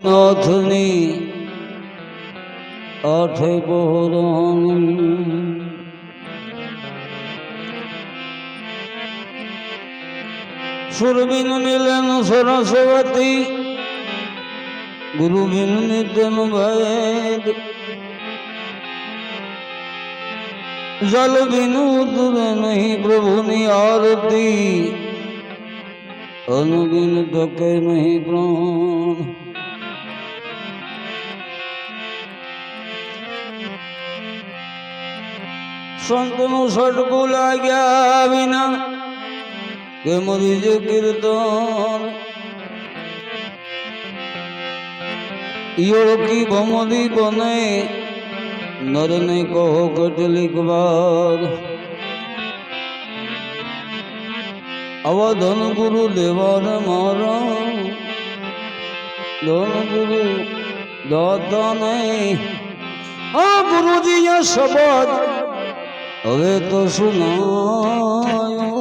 নথনি অথৈ বহরণ সুরবিন নিলেন সরস্বতী গুরুবিন নিতেন ভেদ জলবিনু দূরে নহি প্রভু নি আরতি অনুবিন তোকে নহি প্রভু સંતનું સટકું લાગ્યા વિના કે મરી જે કીર્તન યોળકી ભમરી બને નરને કહો કેટલીક વાર આવા ધન ગુરુ દેવાને મારા ધન ગુરુ દાતાને આ ગુરુજી શબ્દ હવે તો સુનાયો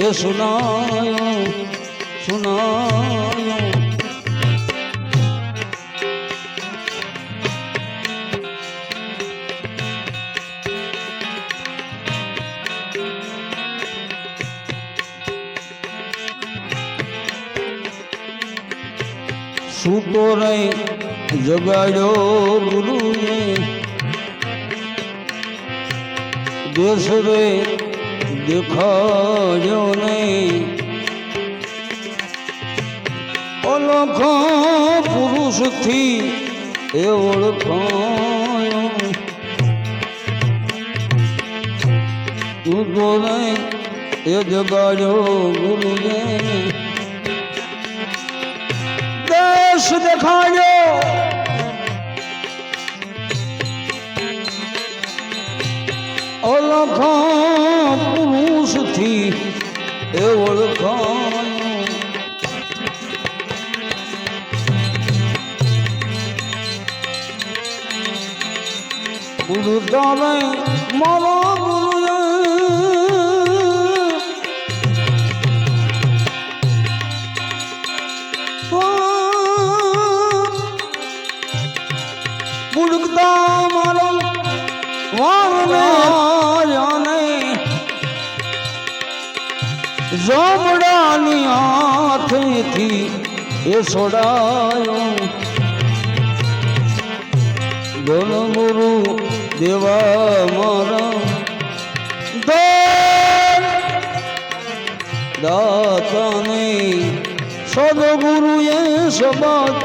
એ સુનાયો સુનાયો. સૂતો રે જગાડ્યો ગુરુએ. દેશ રે દેખાડ્યો ને અલખ પુરુષથી એ ઓળખાયો સૂતો નહીં એ જગાડ્યો ગુરુએ દેશ દેખાડ્યો. અલખ પુરુષથી એ ઓળખાયો ગુરુ તારે મારા ગુરુ બુડકતા જોમડાની હાથેથી એ છોડાયો. ગણ ગુરુ દેવા મારા દાન દાતાને સદગુરુએ શબ્દ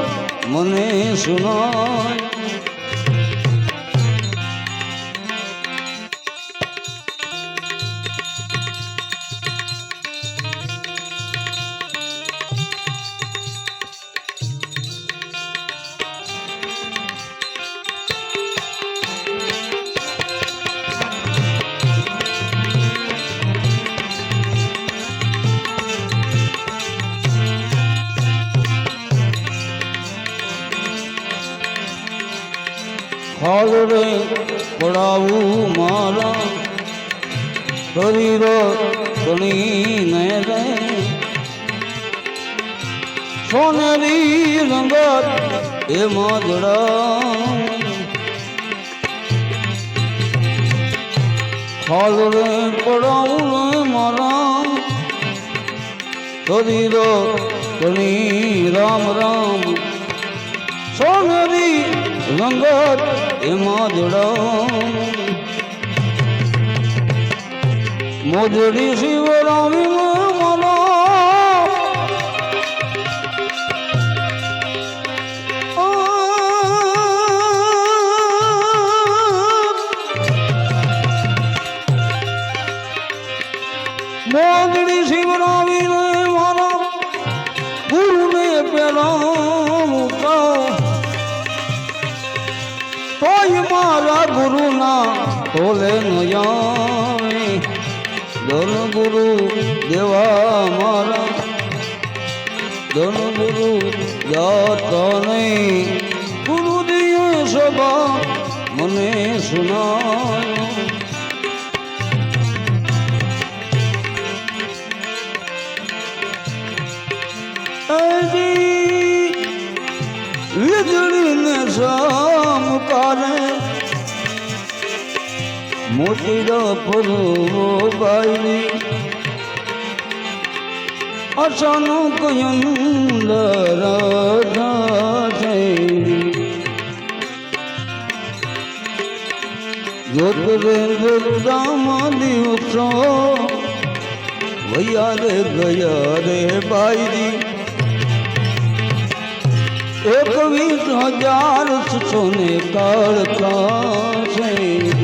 મને સુનાય. ગણીને રે? સોનેરી રંગત એ મોજડ. હાલ રે પડાવું ને રો શરીર ગણી રામ રામ. સોનેરી રંગત એમાં જડો મોજડી શિવરામી મને. મોજડી શિવરામી મારા. ગુરુને પેલા કોઈ મારા ગુરુના તોલે ધન ગુરુ દેવા મારા. ધન ગુરુ જાતા નહીં. ગુરુ દિય સભા મને સુનાયો. વીજળીને ફરવો બાયરી અચાનક અંદર જ્યોતિરેન્દ્રદામાં દિવસો વૈયા રે ગયા રે બાયરી એકવીસ હજાર સુસો ને કાળકા છે.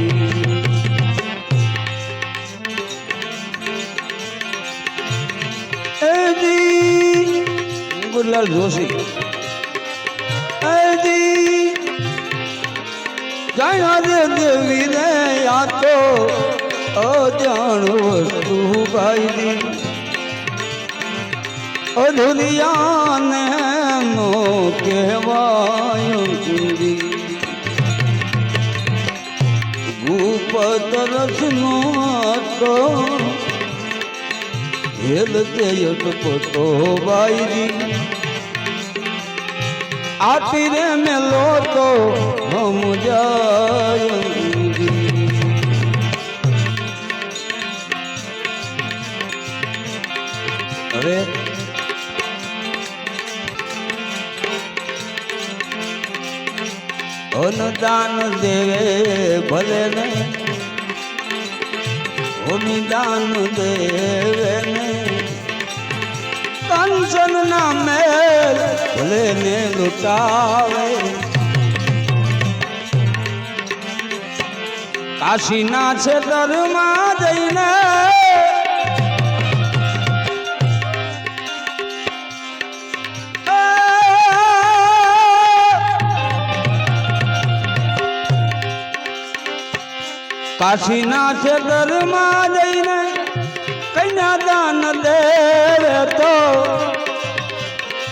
ગુરલાલ જોશી. જયા રે દેવી રે આ તો વસ્તુ ભાઈ અધુરિયાને નો કહેવાય જુદી ગુપત રસનો તો હેલતે અટપટો બાયરી આપી રે મેલો તો હમ જાય. હવે અનદાન દેવે ભલે ને અનુદાન દેવે ને કંચન ના મેલ ભલે ને લૂટાવે. કાશીના છે દરમાં જઈને કાશીના ખેતરમાં જઈને કન્યાદાન દેવે તો,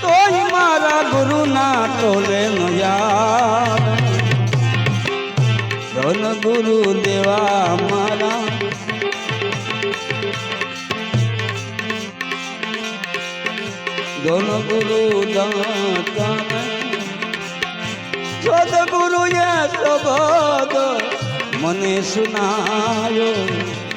તોય મારા ગુરુના ટોલે ન આવે ધન ગુરુ દેવા મારા. ધન ગુરુ દાતા. સદગુરુએ શબ્દ મને સુનાયો ખાગર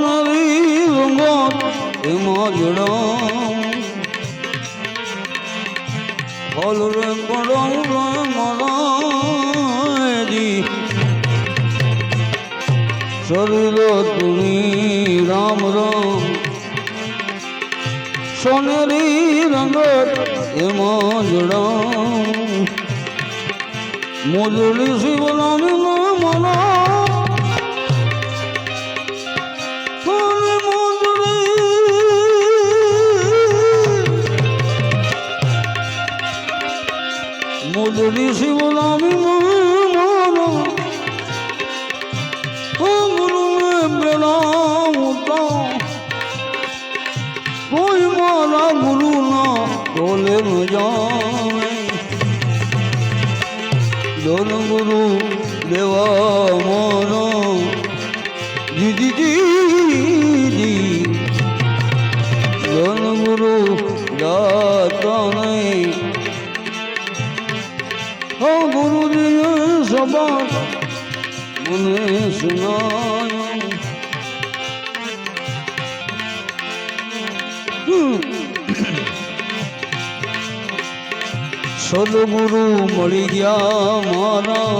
સોનરી રંગો એમાં જડાવું ખાગર પડાવું મરાજી શરીર તુમી રામ રામ સોનેરી રંગત એમાં જડા મોજડી મોજડી શિવલાની મને સુનાયો સદગુરુ મળી ગયા મારા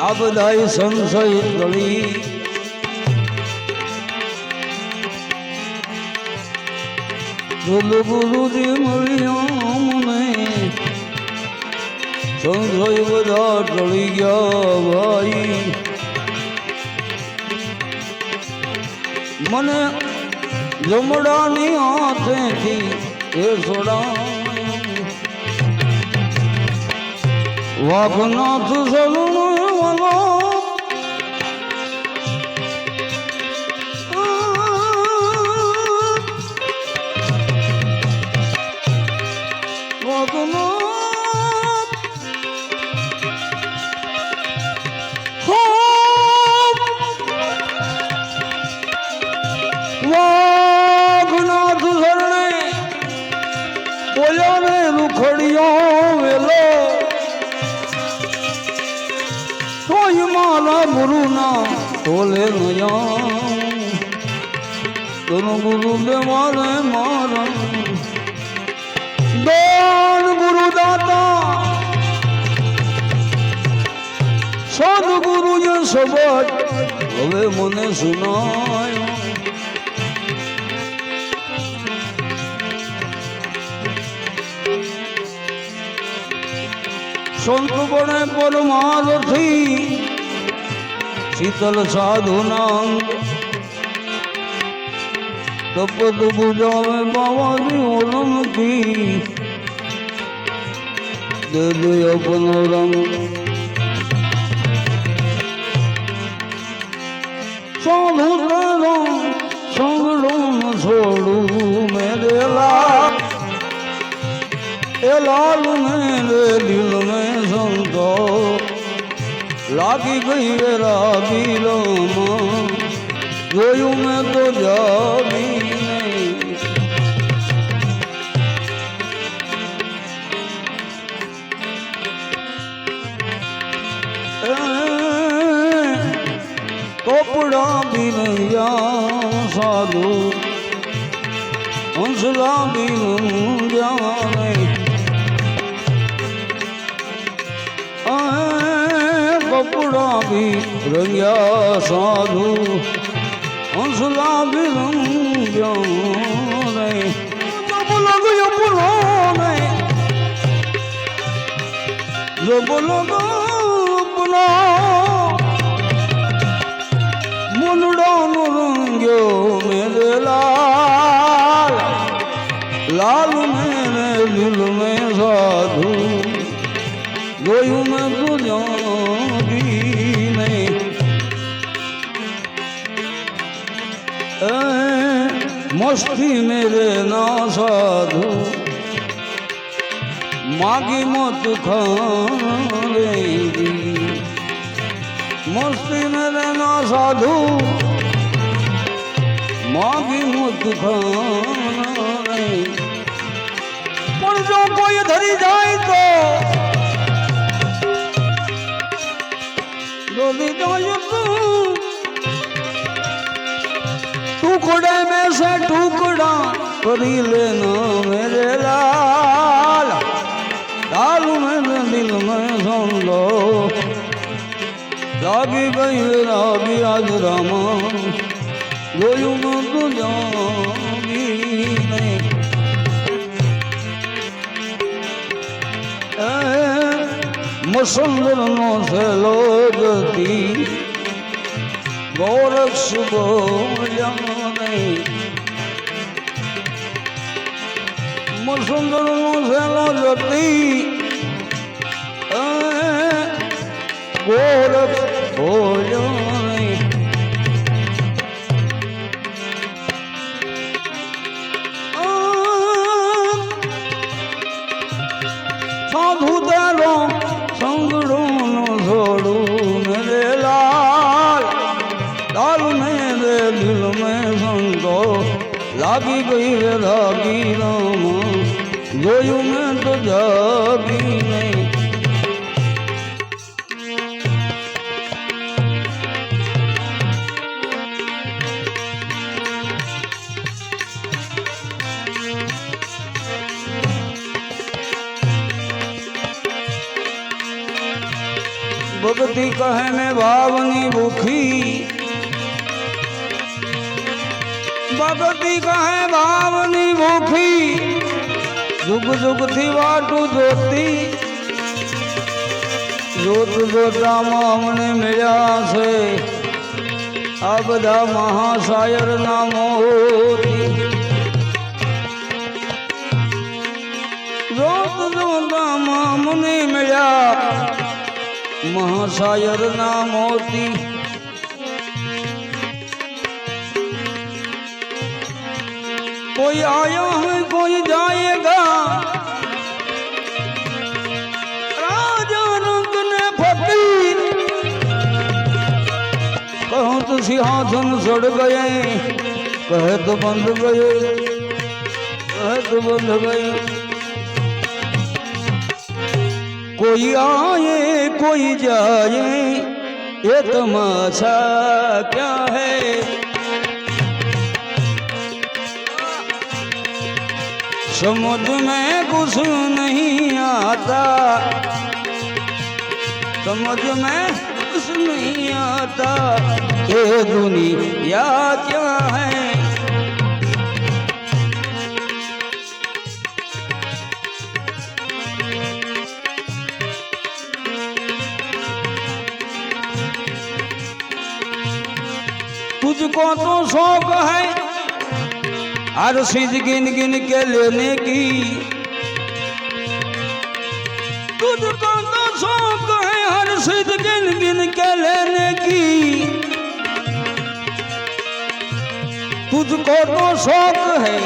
આ બધાય સંશય ગળી સદગુરુજી મળ્યા મને સંશય બધા ટળી ગયા ભાઈ. મને જમડાની હાથેથી એ સોડા વાઘનાથ સલુણ તોલે નયા તનો ગુરુ દે મારે. દાન ગુરુ દાતા સદગુરુ જે સબટ હવે મને સુનાયો. સંત બને પરમારથી શીતલ સાધુના તપત બુજાવે બાવાની ઓલમકી દે દે અપનો રંગ. સાધુ તારા સંગડું છોડું મેરેલા એ લાલ મેરે દિલ में સંતો. લાગી ગઈ વેરા દિલમાં જોયું મેં તો જાગીને બી રંગ્યા સાધુ હંસલા બી રંગ્યા રે બોલો ગયો બોલો રે જો બોલો બોલો મુનડાનો રંગ્યો મેરે લાલ લાલ મેરે દિલ में સાધુ જોયું ના સાધુ. માગી મત ખારેગી મસ્તી મેરે ના સાધુ. માગી મત ખારે પણ જો કોઈ ધરી જાય તો. टुकड़े में से टुकड़ा करी लेना मेरे लाल डालू मेरे दिल में सुन लो लागी गई लागी आज रामा गोयू मत जागी नहीं मुसलमानों से लोग दी જતી ગોરક્ષ બોલ્યા નહીં મસંદર નો સેલો જતી ગોરક્ષ બોલ્યા જાગી ગઈ રાગી રામ ગયું મેં તો જાગી નહીં. ભક્તિ કહે મેં ભાવની ભૂખી ભક્તિ કહે ભાવની ભૂખી જુગ જુગથી વાટું જોતી જોત જોતામાં અમને મળ્યા છે. આ બધા મહાસાયર ના મોતી. જોત જોતામાં અમને મળ્યા મહાસાયર ના મોતી. कोई आया है, कोई जाएगा। राजा रंग ने कहूँ सिंहासन सड़ गए कहे तो बंद गए कहे तो बंद गए। कोई आए, कोई जाए, ये तमाशा क्या है? समझ में कुछ नहीं आता समझ में कुछ नहीं आता ये दुनिया क्या है तुझको तो शौक है हर चीज़ गिन गिन के लेने की। तुझको तो शौक है हर चीज़ गिन गिन के लेने की। तुझको तो शौक है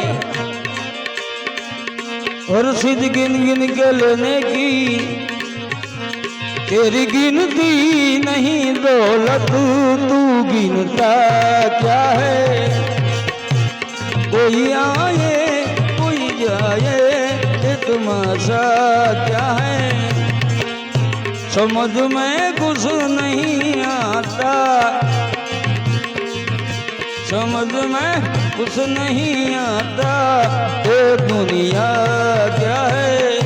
हर चीज़ गिन गिन के लेने की। तेरी गिनती नहीं दौलत, तू गिनता क्या है? कोई आए कोई जाए ये तमाशा क्या है समझ में कुछ नहीं आता समझ में कुछ नहीं आता ये दुनिया क्या है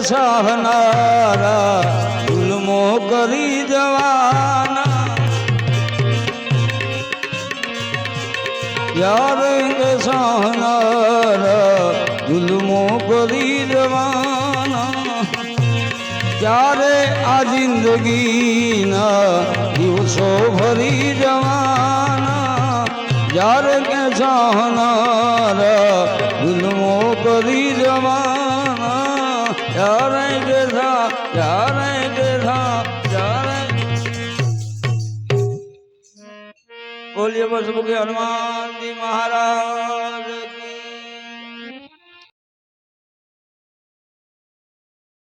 સહનારા ગુલમો કરી જવાના. જ્યારે કે સહનારા ગુલમો કરી જવાના. ત્યારે આ જિંદગીના દિવસો ભરી જવાના. જ્યારે કે ચાહનારા ગુલમો કરી બોલીએ બસ હનુમાનજી મહારાજ